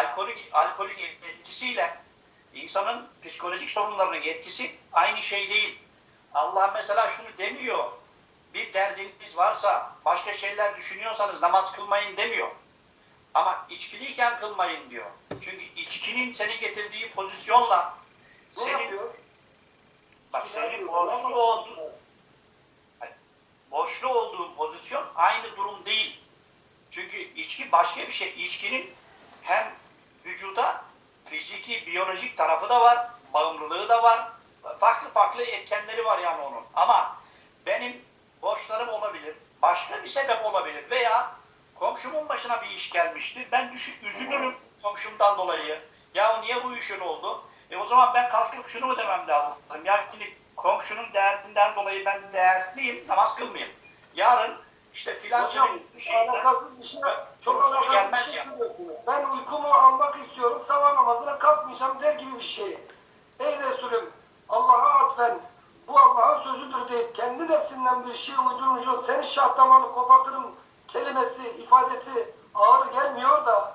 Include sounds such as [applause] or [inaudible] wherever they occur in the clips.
alkolün, alkolün etkisiyle insanın psikolojik sorunlarının etkisi aynı şey değil. Allah mesela şunu demiyor. Bir derdiniz varsa, başka şeyler düşünüyorsanız namaz kılmayın demiyor. Ama içkiliyken kılmayın diyor. Çünkü içkinin seni getirdiği pozisyonla Ne senin yapıyor? bak senin borçlu olduğun borçlu olduğun pozisyon aynı durum değil. Çünkü içki başka bir şey. İçkinin hem vücuda fiziki, biyolojik tarafı da var, bağımlılığı da var. Farklı farklı etkenleri var yani onun. Ama benim borçlarım olabilir, başka bir sebep olabilir veya komşumun başına bir iş gelmiştir. Ben düşün, üzülürüm komşumdan dolayı. Ya niye bu işin oldu? E o zaman ben kalkıp şunu mu demem lazım? Yani komşunun derdinden dolayı ben değerliyim, namaz kılmayayım. Yarın işte filan Hocam bir şeyden alakasız bir şey. Çok alakasız bir şey ya. Ben uykumu almak istiyorum. Sabah namazına kalkmayacağım der gibi bir şey. Ey Resulüm Allah'a atfen bu Allah'ın sözüdür deyip kendi nefsinden bir şey uydurmuş ol. Senin şah kopartırım kelimesi, ifadesi ağır gelmiyor da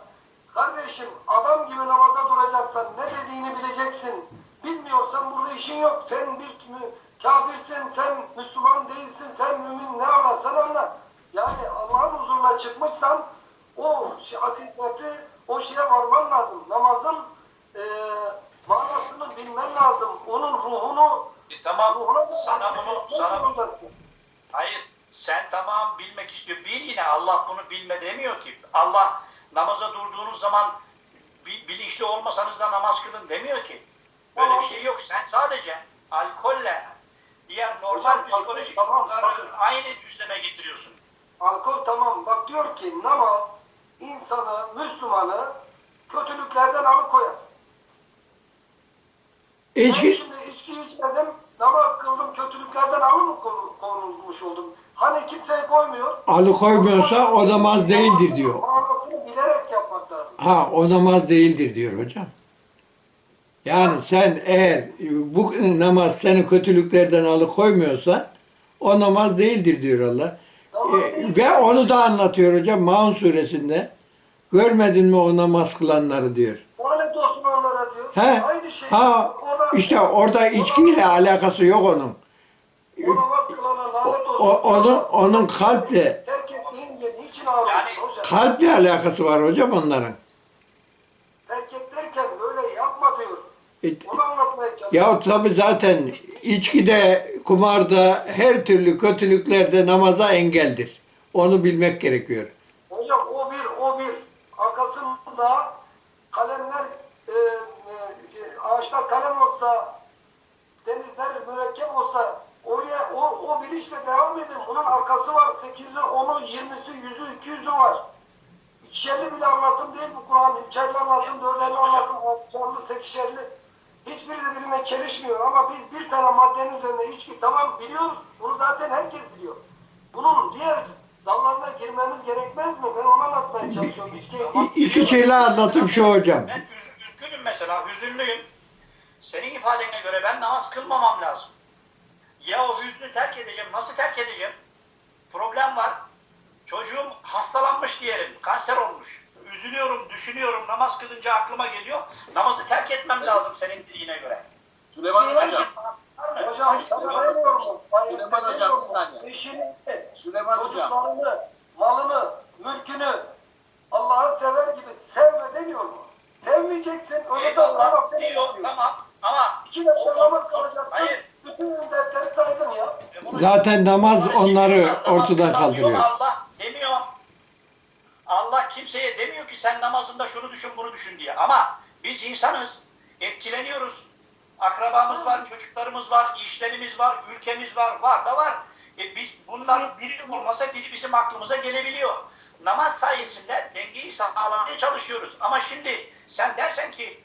kardeşim adam gibi namaza duracaksan ne dediğini bileceksin. Bilmiyorsan burada işin yok. Sen bir kafirsin, sen Müslüman değilsin, sen mümin ne anlarsan anla. Yani Allah'ın huzuruna çıkmışsan o şey, hakikati, o şeye varman lazım. Namazın e, manasını bilmen lazım. Onun ruhunu E tamam ruhuna sana bunu sana bunu. Hayır, sen tamam bilmek istiyor. Bil yine Allah bunu bilme demiyor ki. Allah namaza durduğunuz zaman bi- bilinçli olmasanız da namaz kılın demiyor ki. Böyle Tamam. bir şey yok. Sen sadece alkolle diğer normal Hocam, psikolojik tamam, sorunları bakın. aynı düzleme getiriyorsun. Alkol tamam. Bak diyor ki namaz insanı, Müslümanı kötülüklerden alıkoyar. Ben İçki, şimdi içki içmedim, namaz kıldım, kötülüklerden alı mı konu- konulmuş oldum? Hani kimseye koymuyor. alıkoymuyorsa o namaz değildir diyor. Manasını bilerek yapmak lazım. Ha o namaz değildir diyor hocam. Yani sen eğer bu namaz seni kötülüklerden alıkoymuyorsa o namaz değildir diyor Allah. E, ve onu da anlatıyor hocam Maun suresinde. Görmedin mi o namaz kılanları diyor. Lanet olsun onlara diyor. He. Aynı şey. Ha Ona- işte orada içkiyle alakası yok onun. O namaz kılana lanet olsun. O, onun onun kalple Terk ettiğince niçin ağlıyorsun Yani- hocam? kalple alakası var hocam onların. Terk ederken böyle yapma diyor. E, Onu anlatmaya çalışıyor. Ya tabi zaten içkide, kumarda, her türlü kötülüklerde namaza engeldir. Onu bilmek gerekiyor. Hocam o bir, o bir. Arkasında kalemler, e, e, ağaçlar kalem olsa, denizler mürekkep olsa, oraya o, o bilinçle devam edin. Bunun arkası var. 8'i, 10'u, 20'si, 100'ü, 200'ü var. İkişerli bile anlatım değil bu Kur'an. Üçerli anlatım, dörderli anlatım, altışerli, sekişerli. Hiçbiri de birbirine çelişmiyor ama biz bir tane maddenin üzerinde içki tamam biliyoruz. Bunu zaten herkes biliyor. Bunun diğer dallarına girmemiz gerekmez mi? Ben onu anlatmaya çalışıyorum. İçki, İki şeyle anlatım şu hocam. Ben üz- üzgünüm mesela, hüzünlüyüm. Senin ifadene göre ben namaz kılmamam lazım. Ya o hüznü terk edeceğim. Nasıl terk edeceğim? Problem var. Çocuğum hastalanmış diyelim. Kanser olmuş. Üzülüyorum, düşünüyorum. Namaz kılınca aklıma geliyor. Namazı terk etmem lazım senin dediğine göre. Süleyman Hocam? Hocam demiyorum. Süleyman Hocam, bir saniye. Eşini, Süleyman Hocam, çocuklarını, malını, mülkünü Allah'ı sever gibi sevme demiyor mu? Sevmeyeceksin. Öyle de Eyvallah Allah seni diyor, tamam. Ama İki dakika namaz kılacaksın. Hayır. Bütün dertleri saydın ya. E Zaten namaz onları ortadan kaldırıyor. Allah demiyor. Allah kimseye demiyor ki sen namazında şunu düşün bunu düşün diye. Ama biz insanız. Etkileniyoruz. Akrabamız var, çocuklarımız var, işlerimiz var, ülkemiz var, var da var. E biz bunların biri olmasa biri bizim aklımıza gelebiliyor. Namaz sayesinde dengeyi sağlamaya çalışıyoruz. Ama şimdi sen dersen ki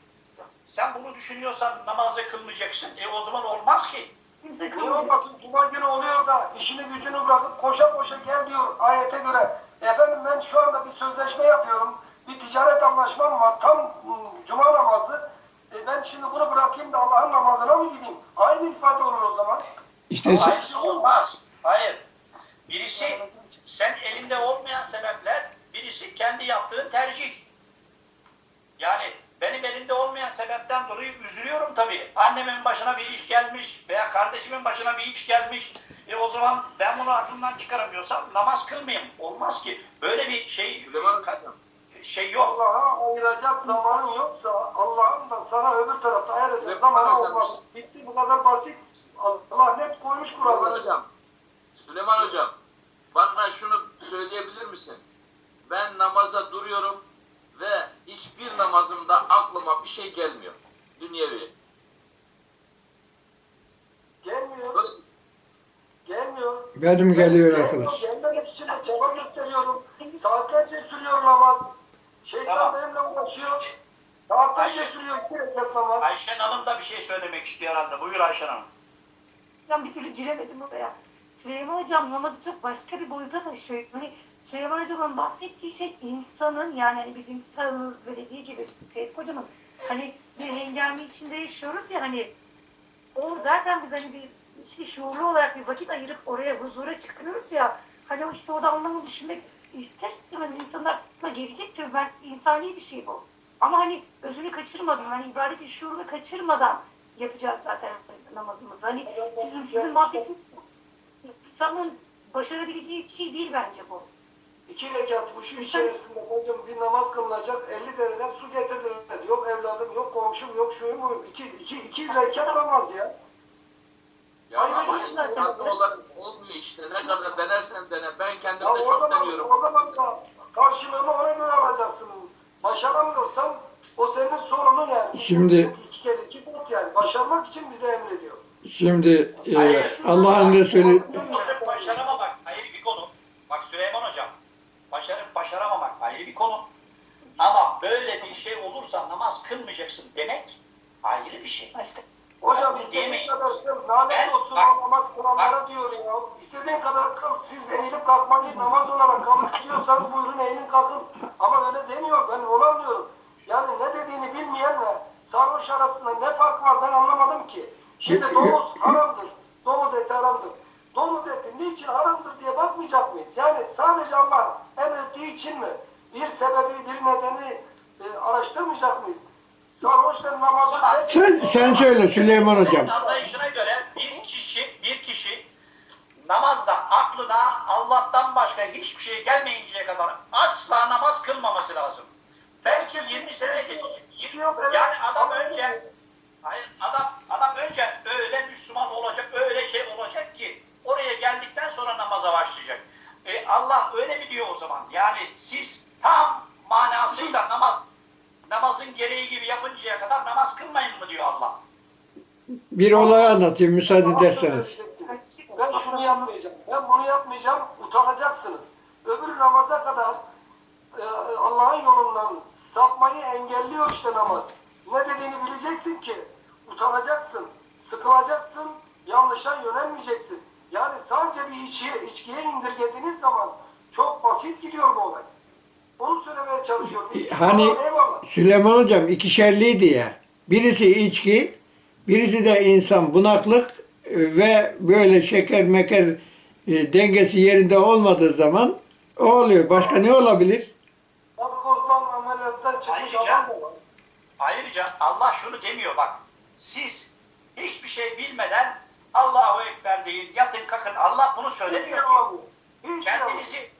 sen bunu düşünüyorsan namazı kılmayacaksın. E o zaman olmaz ki. Kimse Niye olmasın? Cuma günü oluyor da işini gücünü bırakıp koşa koşa gel diyor ayete göre. Efendim ben şu anda bir sözleşme yapıyorum. Bir ticaret anlaşmam var. Tam cuma namazı. E ben şimdi bunu bırakayım da Allah'ın namazına mı gideyim? Aynı ifade olur o zaman. İşte Hayır olmaz. Hayır. Birisi sen elinde olmayan sebepler, birisi kendi yaptığın tercih. Yani sebepten dolayı üzülüyorum tabii. Annemin başına bir iş gelmiş veya kardeşimin başına bir iş gelmiş. E o zaman ben bunu aklımdan çıkaramıyorsam namaz kılmayayım. Olmaz ki. Böyle bir şey Süleyman Hocam. şey yok. Allah'a ayıracak zamanın yoksa Allah'ın da sana öbür tarafta ayıracak zamanı olmaz. Bitti bu kadar basit. Allah net koymuş Süleyman kuralları. Hocam. Süleyman Hocam. Bana şunu söyleyebilir misin? Ben namaza duruyorum ve namazımda aklıma bir şey gelmiyor. Dünyevi. Gelmiyor. Böyle Gelmiyor. Benim geliyor arkadaş. Gelmemek için de çaba gösteriyorum. Saatlerce sürüyor namaz. Şeytan Tamam. benimle uğraşıyor. Saatlerce Ayşe- sürüyor iki rekat namaz. Ayşen Hanım da bir şey söylemek istiyor herhalde. Buyur Ayşen Hanım. Ben bir türlü giremedim oraya. Süleyman Hocam namazı çok başka bir boyuta taşıyor. Hani Süleyman Hocam'ın bahsettiği şey insanın yani hani biz insanız dediği gibi Seyit Hocam'ın hani bir hengame içinde yaşıyoruz ya hani o zaten biz hani biz işte şuurlu olarak bir vakit ayırıp oraya huzura çıkıyoruz ya hani o işte orada anlamı düşünmek ister istemez insanın aklına gelecektir. Ben insani bir şey bu. Ama hani özünü kaçırmadan hani ibadeti şuurunu kaçırmadan yapacağız zaten namazımızı. Hani sizin, sizin bahsettiğiniz insanın başarabileceği bir şey değil bence bu. İki rekat kuşu içerisinde hocam bir namaz kılınacak 50 dereden su getirdiler. Yok evladım, yok komşum, yok şuyum buyum. İki, iki, iki rekat namaz ya. Ya Hayır, ama insanda zaten. olarak olmuyor işte. Ne kadar denersen dene. Ben Ya kendimde o çok zaman, deniyorum. o zaman da karşılığını ona göre alacaksın. Başaramıyorsan o senin sorunun yani. Şimdi- iki kere iki bot yani. Başarmak için bize emrediyor. Şimdi e. Allah'ın Resulü Namazı başaramamak ayrı bir konu. Bak Süleyman Hocam. Başarıp başaramamak ayrı bir konu. Ama böyle bir şey olursa namaz kılmayacaksın demek ayrı bir şey. Başka. Hocam Biz istediğin kadar kıl. Lanet olsun bak- o namaz kılanlara diyor ya. İstediğin kadar kıl. Siz eğilip kalkmayı namaz olarak kabul ediyorsanız buyurun eğilin kalkın. Ama öyle demiyor. Ben onu anlıyorum. Yani ne dediğini bilmeyenle sarhoş arasında ne fark var ben anlamadım ki. Şimdi domuz haramdır. Domuz eti haramdır. Domuz eti niçin haramdır diye bakmayacak mıyız? Yani sadece Allah emrettiği için mi? Bir sebebi, bir nedeni e, araştırmayacak mıyız? Sarhoşların namazı... sen, sen söyle Süleyman hocam. Anlayışına göre bir kişi bir kişi namazda aklına Allah'tan başka hiçbir şey gelmeyinceye kadar asla namaz kılmaması lazım. Belki 20 sene geçecek. Yani adam önce hayır adam adam önce öyle Müslüman olacak, öyle şey olacak ki oraya geldikten sonra namaza başlayacak. Allah öyle mi diyor o zaman? Yani siz tam manasıyla namaz namazın gereği gibi yapıncaya kadar namaz kılmayın mı diyor Allah. Bir olay anlatayım müsaade ederseniz. Ben şunu yapmayacağım, ben bunu yapmayacağım, utanacaksınız. Öbür namaza kadar e, Allah'ın yolundan sapmayı engelliyor işte namaz. Ne dediğini bileceksin ki, utanacaksın, sıkılacaksın, yanlışa yönelmeyeceksin. Yani sadece bir içi, içkiye indirgediğiniz zaman çok basit gidiyor bu olay. Onu söylemeye çalışıyorum. İçki Hani tamam, eyvallah. Süleyman hocam ikişerliydi ya. Birisi içki, birisi de insan bunaklık e, ve böyle şeker meker e, dengesi yerinde olmadığı zaman o oluyor. Başka ne olabilir? Narkozdan ameliyattan çıkmış Ayrıca- adam da var. Ayrıca Allah şunu demiyor bak. Siz hiçbir şey bilmeden Allahu Ekber deyin, yatın kalkın. Allah bunu söylemiyor ki. Kendinizi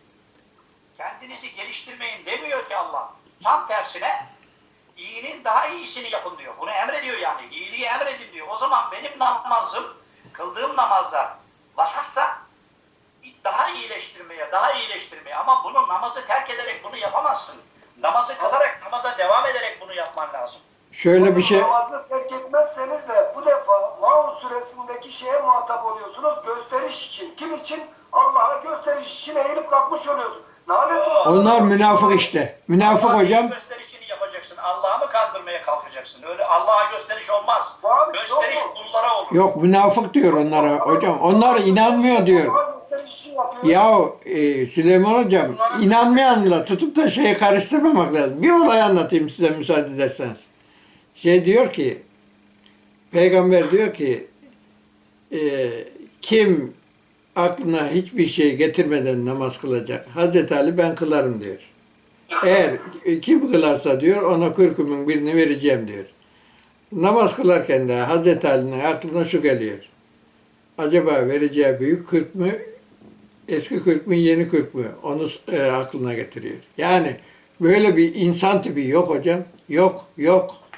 kendinizi geliştirmeyin demiyor ki Allah. Tam tersine iyinin daha iyisini yapın diyor. Bunu emrediyor yani. İyiliği emredin diyor. O zaman benim namazım, kıldığım namazlar vasatsa daha iyileştirmeye, daha iyileştirmeye ama bunu namazı terk ederek bunu yapamazsın. Namazı kılarak, namaza devam ederek bunu yapman lazım. Şöyle bir şey Namazı terk etmezseniz de bu defa Maun suresindeki şeye muhatap oluyorsunuz. Gösteriş için. Kim için? Allah'a gösteriş için eğilip kalkmış oluyorsun. Lanet olsun. onlar münafık işte. Münafık Allah'a hocam. gösterişini yapacaksın. Allah'ı mı kandırmaya kalkacaksın? Öyle Allah'a gösteriş olmaz. Abi, gösteriş yok kullara olur. Yok münafık diyor onlara hocam. Onlar inanmıyor diyor. Ya e, Süleyman hocam inanmayanla tutup da şeyi karıştırmamak lazım. Bir olay anlatayım size müsaade ederseniz. Şey diyor ki peygamber diyor ki e, kim aklına hiçbir şey getirmeden namaz kılacak? Hazreti Ali ben kılarım diyor. Eğer kim kılarsa diyor ona kürkümün birini vereceğim diyor. namaz kılarken de Hazreti Ali'nin aklına şu geliyor. Acaba vereceği büyük kırk mı, eski kırk mı, yeni kırk mı? Onu e, aklına getiriyor. Yani böyle bir insan tipi yok hocam. Yok, yok.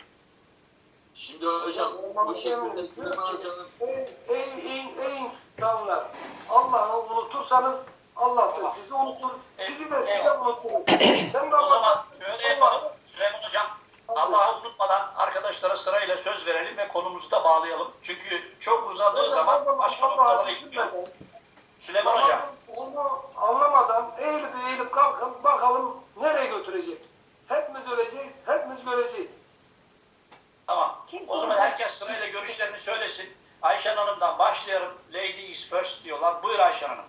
Şimdi hocam bu şekilde Süleyman Hoca'nın Ey, ey, ey, insanlar! Allah'ı unutursanız Allah da sizi unutur. Sizi de size unutur. [coughs] Sen de O zaman şöyle yapalım. Süleyman Hocam, Allah'ı unutmadan arkadaşlara sırayla söz verelim ve konumuzu da bağlayalım. Çünkü çok uzadığı zaman başka noktalara gidiyor. Süleyman Hocam, Onu anlamadan eğilip eğilip kalkın bakalım nereye götürecek. Hepimiz öleceğiz, hepimiz göreceğiz. Tamam. Kim O zaman soracak? herkes sırayla görüşlerini söylesin. Ayşen Hanım'dan başlayalım. Lady is first diyorlar. Buyur Ayşen Hanım.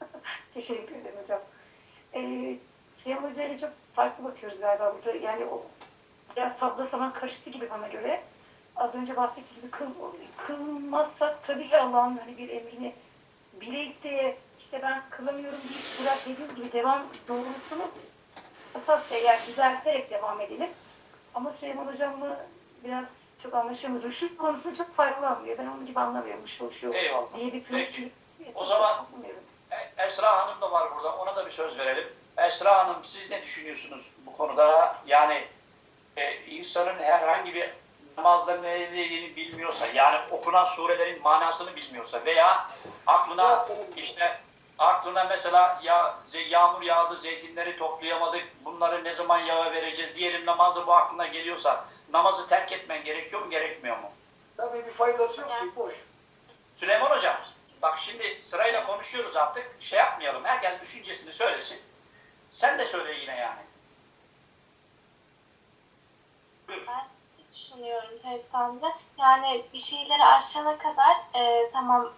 [laughs] Teşekkür ederim hocam. Ee, Şeyh Hoca ile çok farklı bakıyoruz galiba burada. Yani o biraz sabla saman karıştı gibi bana göre. Az önce bahsettiğim gibi kıl, kılmazsak tabii ki Allah'ın hani bir emrini bile isteye işte ben kılamıyorum deyip bırak dediğiniz gibi devam doğrultusunu esas eğer düzelterek devam edelim. Ama Süleyman Hocam'la biraz çok anlaşamıyoruz. Şu konusunu çok farklı anlıyor. Ben onun gibi anlamıyorum. Şu şu Eyvallah. diye bir Peki. tırnak O zaman-. E- Esra Hanım da var burada. Ona da bir söz verelim. Esra Hanım siz ne düşünüyorsunuz bu konuda? Yani e, insanın herhangi bir namazda ne dediğini bilmiyorsa, yani okunan surelerin manasını bilmiyorsa veya aklına işte aklına mesela ya yağmur yağdı, zeytinleri toplayamadık, bunları ne zaman yağa vereceğiz diyelim namazı bu aklına geliyorsa namazı terk etmen gerekiyor mu, gerekmiyor mu? Tabii bir faydası yok ki boş. Süleyman Hocam, bak şimdi sırayla konuşuyoruz artık. Şey yapmayalım, herkes düşüncesini söylesin. Sen de söyle yine yani. Ben düşünüyorum Tevfik amca. Yani bir şeyleri aşana kadar e, tamam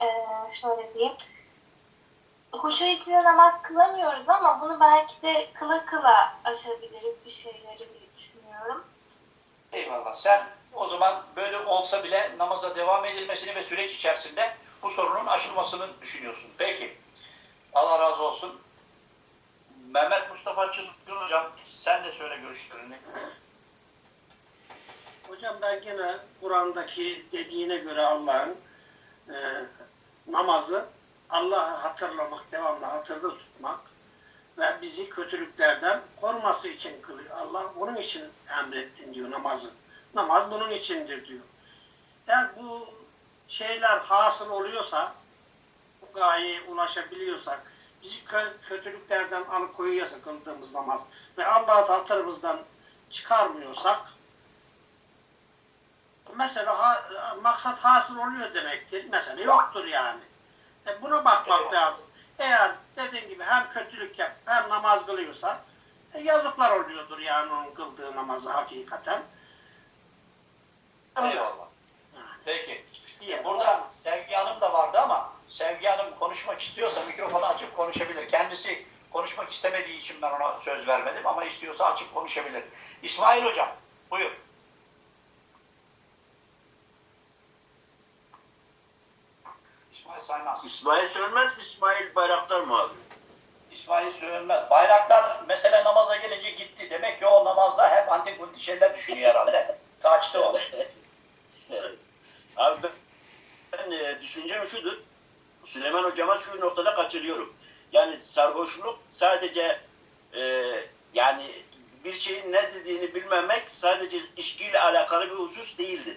e, şöyle diyeyim. Huşu içinde namaz kılamıyoruz ama bunu belki de kıla kıla aşabiliriz bir şeyleri diye düşünüyorum. Eyvallah. Sen o zaman böyle olsa bile namaza devam edilmesini ve süreç içerisinde bu sorunun aşılmasını düşünüyorsun. Peki. Allah razı olsun. Mehmet Mustafa Çılgın Hocam sen de söyle görüşlerini. Hocam ben gene Kur'an'daki dediğine göre Allah'ın e, namazı Allah'ı hatırlamak, devamlı hatırda tutmak ve bizi kötülüklerden koruması için kılıyor. Allah bunun için emrettim diyor namazı. Namaz bunun içindir diyor. Eğer bu şeyler hasıl oluyorsa, bu gayeye ulaşabiliyorsak, bizi kö- kötülüklerden alıkoyuyorsa kıldığımız namaz ve Allah'ı da hatırımızdan çıkarmıyorsak, mesela ha, maksat hasıl oluyor demektir. Mesela yoktur yani. E buna bakmak Evet. lazım. Eğer dediğim gibi hem kötülük yap hem namaz kılıyorsa e, yazıklar oluyordur yani onun kıldığı namazı hakikaten. Öyle. Eyvallah. Peki. Yer Burada. Sevgi Hanım da vardı ama Sevgi Hanım konuşmak istiyorsa mikrofonu açıp konuşabilir. Kendisi konuşmak istemediği için ben ona söz vermedim ama istiyorsa açıp konuşabilir. İsmail Hocam buyur. İsmail Saymaz. İsmail Sönmez, İsmail Bayraktar mı abi? İsmail Sönmez. Bayraktar mesele namaza gelince gitti. Demek ki o namazda hep antik kunti şeyler düşünüyor herhalde. [laughs] Kaçtı o. Abi ben, e, düşüncem şudur. Süleyman hocama şu noktada katılıyorum. Yani sarhoşluk sadece e, yani bir şeyin ne dediğini bilmemek sadece içkiyle alakalı bir husus değildir.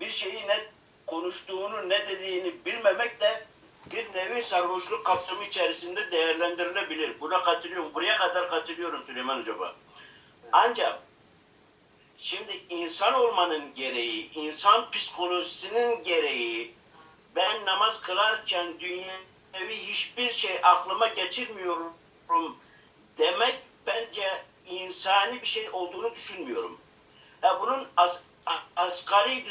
Bir şeyi ne konuştuğunu ne dediğini bilmemek de bir nevi sarhoşluk kapsamı içerisinde değerlendirilebilir. Buna katılıyorum. Buraya kadar katılıyorum Süleyman hocama. Ancak Şimdi insan olmanın gereği, insan psikolojisinin gereği ben namaz kılarken dünyevi hiçbir şey aklıma geçirmiyorum demek bence insani bir şey olduğunu düşünmüyorum. Ha, bunun as, asgari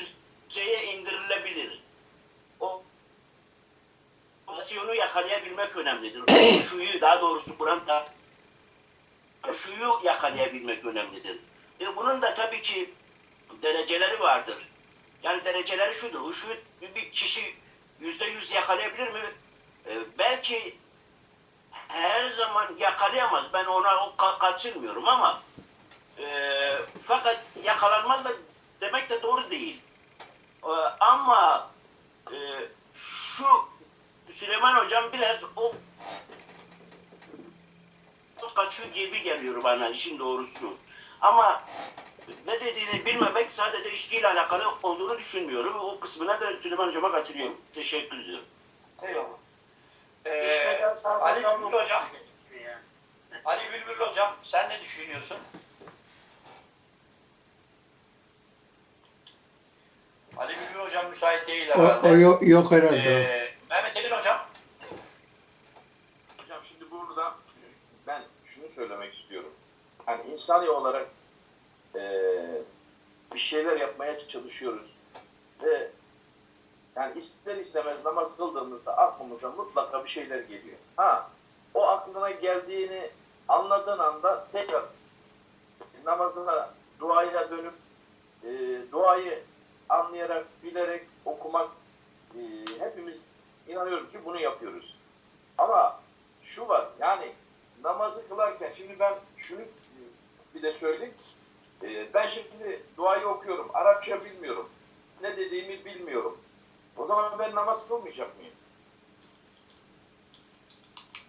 düzeye indirilebilir. O pozisyonu yakalayabilmek önemlidir. [coughs] Şuyu daha doğrusu Kur'an'da şuyu yakalayabilmek önemlidir. E bunun da tabii ki dereceleri vardır. Yani dereceleri şudur. Huşu bir kişi yüzde yüz yakalayabilir mi? E, belki her zaman yakalayamaz. Ben ona o ka- kaçırmıyorum ama e, fakat yak- yakalanmaz da demek de doğru değil. Ee, ama e, şu Süleyman Hocam biraz o kaçıyor gibi geliyor bana işin doğrusu. Ama ne dediğini bilmemek sadece içkiyle alakalı olduğunu düşünmüyorum. O kısmına da Süleyman Hocam'a katılıyorum. Teşekkür ediyorum. Eyvallah. Ee, Ali Bülbül Hocam, yani. Ali Bülbül Hocam sen ne düşünüyorsun? Ali Bülbül Hocam müsait değil O, herhalde. o yok, yok herhalde. o. Ee, Mehmet Emin Hocam. Hocam şimdi burada ben şunu söylemek istiyorum. Hani insani olarak eee, bir şeyler yapmaya çalışıyoruz. Ve yani ister istemez namaz kıldığımızda aklımıza mutlaka bir şeyler geliyor. Ha, o aklına geldiğini anladığın anda tekrar namazına, duayla dönüp eee, duayı anlayarak, bilerek okumak eee, hepimiz inanıyorum ki bunu yapıyoruz. Ama şu var yani namazı kılarken şimdi ben şunu bir de söyleyeyim. Ee, ben şimdi duayı okuyorum. Arapça bilmiyorum. Ne dediğimi bilmiyorum. O zaman ben namaz kılmayacak mıyım?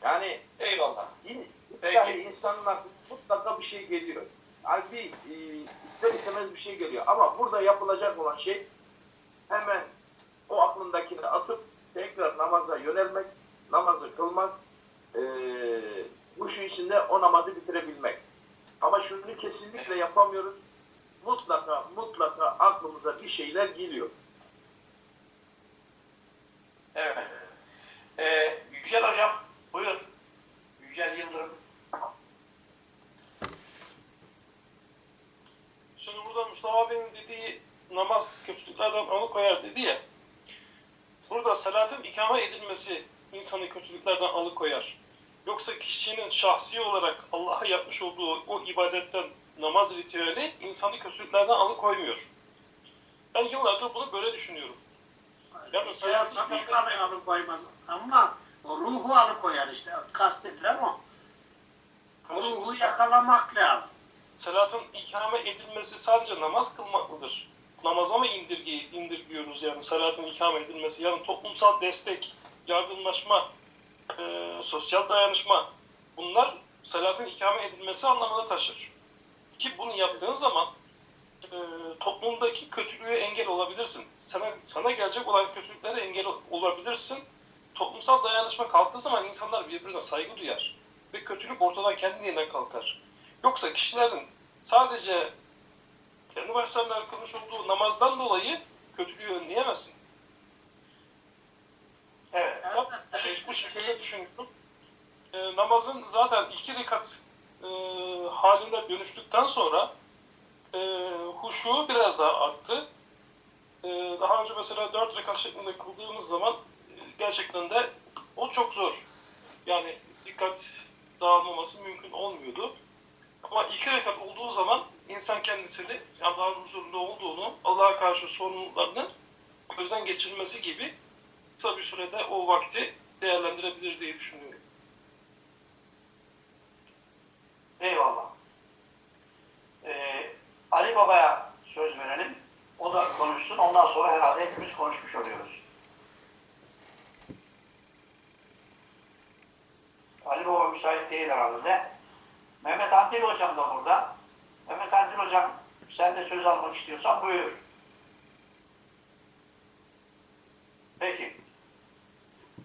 Yani Eyvallah. yine Peki. insanın aklına mutlaka bir şey geliyor. Bir e, ister istemez bir şey geliyor. Ama burada yapılacak olan şey hemen o aklındakini atıp tekrar namaza yönelmek, namazı kılmak, e, bu şu içinde o namazı bitirebilmek. Ama şunu kesinlikle yapamıyoruz. Mutlaka mutlaka aklımıza bir şeyler geliyor. Evet. Ee, Yücel Hocam buyur. Yücel Yıldırım. Şimdi burada Mustafa abinin dediği namaz kötülüklerden alıkoyar dedi ya. Burada salatın ikame edilmesi insanı kötülüklerden alıkoyar. Yoksa kişinin şahsi olarak Allah'a yapmış olduğu o ibadetten namaz ritüeli insanı kötülüklerden alıkoymuyor. Ben yıllardır bunu böyle düşünüyorum. Ya da Şey salatın ikame- alıkoymaz ama o ruhu alıkoyar işte. Kastedilen o. O ruhu yakalamak lazım. Salatın ikame edilmesi sadece namaz kılmak mıdır? Namaza mı indirgi, indirgiyoruz yani salatın ikame edilmesi? Yani toplumsal destek, yardımlaşma, e, sosyal dayanışma bunlar salatın ikame edilmesi anlamına taşır. Ki bunu yaptığın zaman e, toplumdaki kötülüğe engel olabilirsin. Sana, sana gelecek olan kötülüklere engel olabilirsin. Toplumsal dayanışma kalktığı zaman insanlar birbirine saygı duyar. Ve kötülük ortadan kendiliğinden kalkar. Yoksa kişilerin sadece kendi başlarına kılmış olduğu namazdan dolayı kötülüğü önleyemezsin. Evet. Şey, bu şekilde düşünüyorum. E, namazın zaten iki rekat e, haline dönüştükten sonra e, huşu biraz daha arttı. E, daha önce mesela dört rekat şeklinde kıldığımız zaman e, gerçekten de o çok zor. Yani dikkat dağılmaması mümkün olmuyordu. Ama iki rekat olduğu zaman insan kendisini Allah'ın huzurunda olduğunu, Allah'a karşı sorumluluklarını gözden geçirmesi gibi kısa bir sürede o vakti değerlendirebilir diye düşünüyorum. Eyvallah. Ee, Ali Baba'ya söz verelim. O da konuşsun. Ondan sonra herhalde hepimiz konuşmuş oluyoruz. Ali Baba müsait değil herhalde. Mehmet Antil Hocam da burada. Mehmet Antil Hocam sen de söz almak istiyorsan buyur. Peki.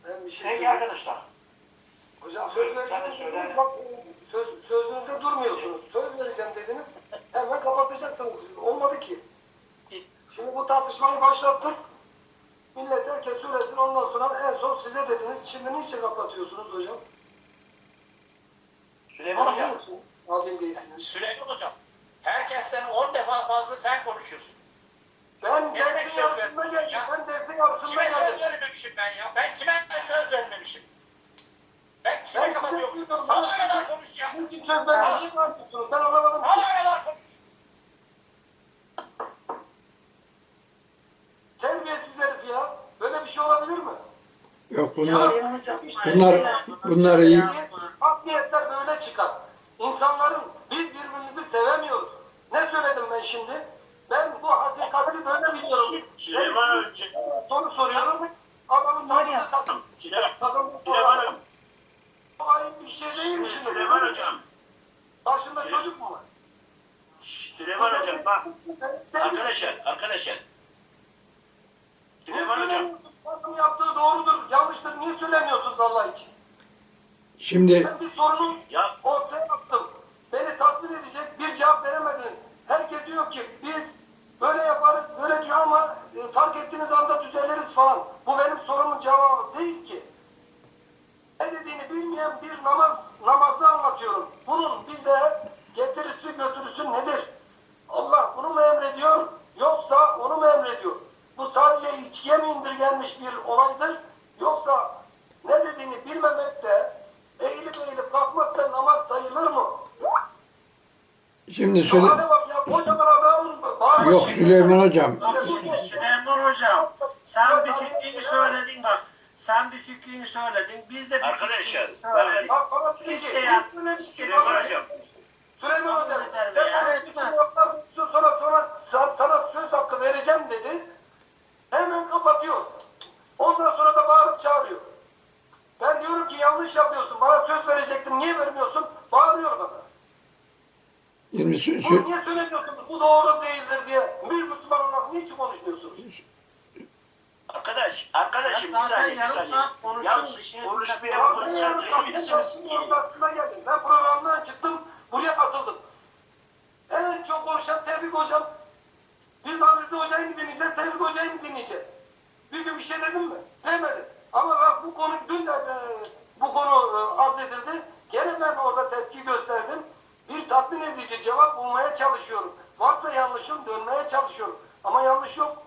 Ben bir şey Peki söyleyeyim. arkadaşlar. Hocam söz bak söz, sözünüzde durmuyorsunuz. Söz vereceğim dediniz. Hemen kapatacaksınız. Olmadı ki. Şimdi bu tartışmayı başlattık. Millet herkes söylesin ondan sonra en son size dediniz. Şimdi niçin kapatıyorsunuz hocam? Süleyman Hocam. Adil değilsiniz. Süleyman Hocam. Herkesten 10 defa fazla sen konuşuyorsun. Ben Ne demek dersin vermiyorsun geldim. ya? Ben dersin yarısında Kime söz geldim. vermemişim ben ya? Ben kime söz vermemişim? Ben kime Ben kapatıyorum? Sana kadar konuş ya. Niçin söz vermediğini anlatıyorsunuz. Ben anlamadım. Sana kadar konuş. Terbiyesiz herif ya. Böyle bir şey olabilir mi? Yok bunlar Süleyman Hocam. bunlar bunlar iyi. Hak niyetler böyle çıkar. İnsanların biz birbirimizi sevemiyoruz. Ne söyledim ben şimdi. Ben bu hakikati böyle biliyorum. Süleyman Hocam. Soru soruyorum. Adamın takımda takım. Süleyman, Hocam. Bu ayıp bir şey değil mi şimdi? Süleyman Hocam. Başında çocuk mu var? Süleyman Hocam bak. Arkadaşlar, arkadaşlar. Süleyman Hocam. Yaptığı doğrudur, yanlıştır. Niye söylemiyorsunuz Allah için? Şimdi Ben bir sorunu Ya ortaya attım. Beni tatmin edecek bir cevap veremediniz. Herkes diyor ki biz böyle yaparız, böyle diyor ama e, fark ettiğiniz anda düzeliriz falan. Bu benim sorumun cevabı değil ki. Ne dediğini bilmeyen bir namaz, namazı anlatıyorum. Bunun bize getirisi götürüsü nedir? Allah bunu mu emrediyor yoksa onu mu emrediyor? Bu sadece içkiye mi indirgenmiş bir olaydır yoksa ne dediğini bilmemek de eğilip eğilip kalkmak da namaz sayılır mı? şimdi Süle- Hadi bak ya kocaman adamın bağırışı. Yok Süleyman hocam. Bak şimdi Süleyman Hocam sen bir fikrini söyledin bak. Sen bir fikrini söyledin. Biz de bir Arkadaşlar, fikrimizi söyledik. Bak bana çünkü İsteyen, Süleyman Hocam. Süleyman Hocam, ben sana etmez. sonra, sonra sana, sana söz hakkı vereceğim dedi. Hemen kapatıyor. Ondan sonra da bağırıp çağırıyor. Ben diyorum ki yanlış yapıyorsun. Bana söz verecektin. Niye vermiyorsun? Bağırıyor bana. Şimdi Sü- Bunu Sü- niye söylemiyorsunuz? Bu doğru değildir diye. Bir Müslüman olarak niçin konuşmuyorsunuz? Arkadaş, arkadaşım bir zaten saniye, bir yarım saniye. saat konuştum, bir şey konuşmaya Ya ben fırsat yarın vermiyorsunuz karşısına geldim. Ben programdan çıktım, buraya katıldım. En çok konuşan Tevfik Hocam. Biz Hamdi Hoca'yı mı dinleyeceğiz, Tevfik Hoca'yı mı dinleyeceğiz? Bir gün bir şey dedim mi? Demedim. Ama bak bu konu, dün de e, bu konu e, arz edildi. Gene ben orada tepki gösterdim. Bir tatmin edici cevap bulmaya çalışıyorum. Varsa yanlışım dönmeye çalışıyorum. Ama yanlış yok.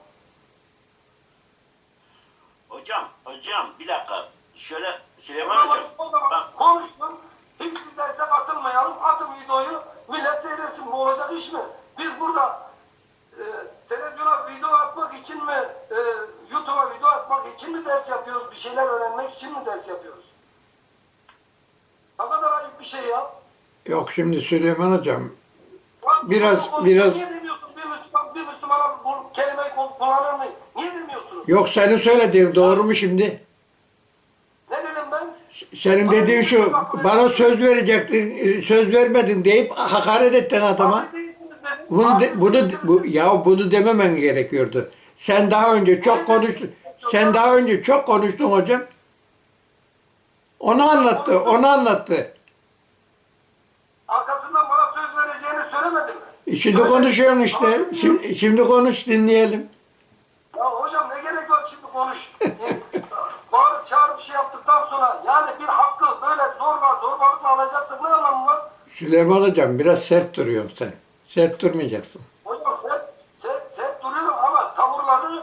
Hocam, hocam bir dakika. Şöyle Süleyman Hocam. Bak konuştum. Hiç derse katılmayalım. Atın videoyu. Millet seyretsin. Bu olacak iş mi? Biz burada e, televizyona video atmak için mi, e, YouTube'a video atmak için mi ders yapıyoruz? Bir şeyler öğrenmek için mi ders yapıyoruz? Ne kadar ayıp bir şey ya. yok şimdi Süleyman hocam. Bak, Biraz- bunu biraz- Niye demiyorsun? Bir Müslüman, bir Müslümana bu kelimeyi kullanır mı? Niye demiyorsunuz? Yok senin söylediğin doğru mu şimdi? Ne dedim ben? Senin dediğin şu bana söz verecektin söz vermedin deyip hakaret ettin adama. Ahmet değilsiniz dedim. Bunu de- bunu değilsiniz bu, dedim. ya bunu dememen gerekiyordu. Sen daha önce çok konuştun. Sen daha önce çok konuştun hocam. Onu anlattı, onu anlattı. Arkasından bana söz vereceğini söylemedi mi? E Şimdi konuşuyorsun işte. Şimdi, şimdi konuş dinleyelim. Ya hocam ne gerek var şimdi konuş. [laughs] Bağırıp çağırıp şey yaptıktan sonra yani bir hakkı böyle zorla zorbalıkla alacaksak ne anlamı var? Süleyman hocam biraz sert duruyorsun sen. Sert durmayacaksın. Hocam sen, sen, sen duruyorum ama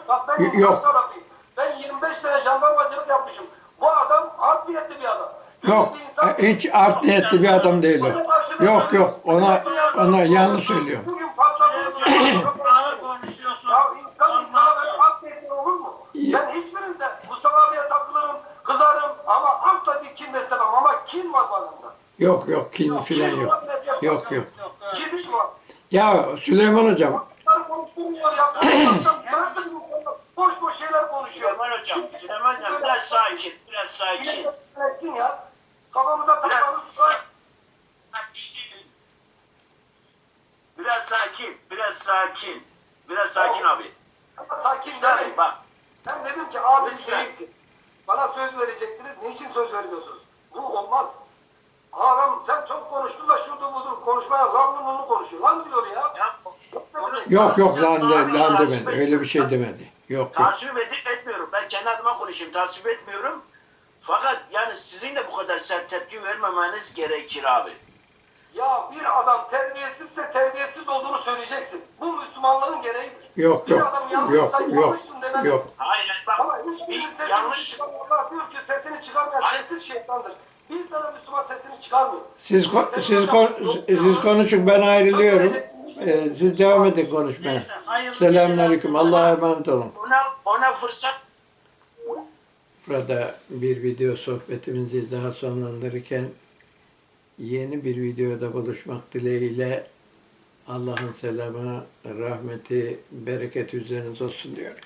bak ben Y- yok. tarafıyım. Ben 25 sene jandarmacılık yapmışım. Bu adam art niyetli bir adam. Yok, Bir insan- e, hiç art niyetli bir adam değil o. Yok yok, ona ona yanlış söylüyor. Bugün patlatılmış. Çok ağır konuşuyorsun. Ya insan insana Olmaz böyle ya. art niyetli olur mu? Ben hiçbirinize Mustafa abiye takılırım, kızarım ama asla bir kin beslemem ama kin var bana. Yok yok, kin filan yok. Yok yok. Kin var. Ya Süleyman hocam, Bunları konuşturmuyor ya. Bırakın boş boş şeyler konuşuyor. Süleyman Hocam, Süleyman Hocam biraz sakin, biraz sakin. Yine ya. Kafamıza Biraz takmamız sakin. Biraz sakin, biraz sakin. Biraz sakin abi. sakin İsterim değil. bak. Ben dedim ki Lütfen. değilsin. Bana söz verecektiniz. Niçin söz vermiyorsunuz? Bu olmaz. Adam sen çok konuştun da şurada budur konuşmaya lan bunu konuşuyor. Lan diyor ya. Ya, yok yok lan, de, Abi, lan demedi. Öyle bir şey demedi. Yok. Tasvip ed- etmiyorum. Ben kendi adıma konuşayım. Tasvip etmiyorum. Fakat yani sizin de bu kadar sert tepki vermemeniz gerekir abi. Ya bir adam terbiyesizse terbiyesiz olduğunu söyleyeceksin. Bu Müslümanlığın gereğidir. Yok Bir yok. adam yanlışsa Yok yok. yanlışsın demedim. Yok. Hayır bak Ama hiçbir bir sesini yanlış çıkarmıyor. Allah diyor ki sesini çıkarmayan Hayır. sessiz şeytandır. Bir tane Müslüman sesini çıkarmıyor. Siz ko- siz kon- siz konuşun ben ayrılıyorum. Ee, siz devam edin konuşmaya. Selamünaleyküm. Allah'a emanet olun. ona ona fırsat Burada bir video sohbetimizi daha sonlandırırken yeni bir videoda buluşmak dileğiyle Allah'ın selamı, rahmeti, bereketi üzerinize olsun diyorum.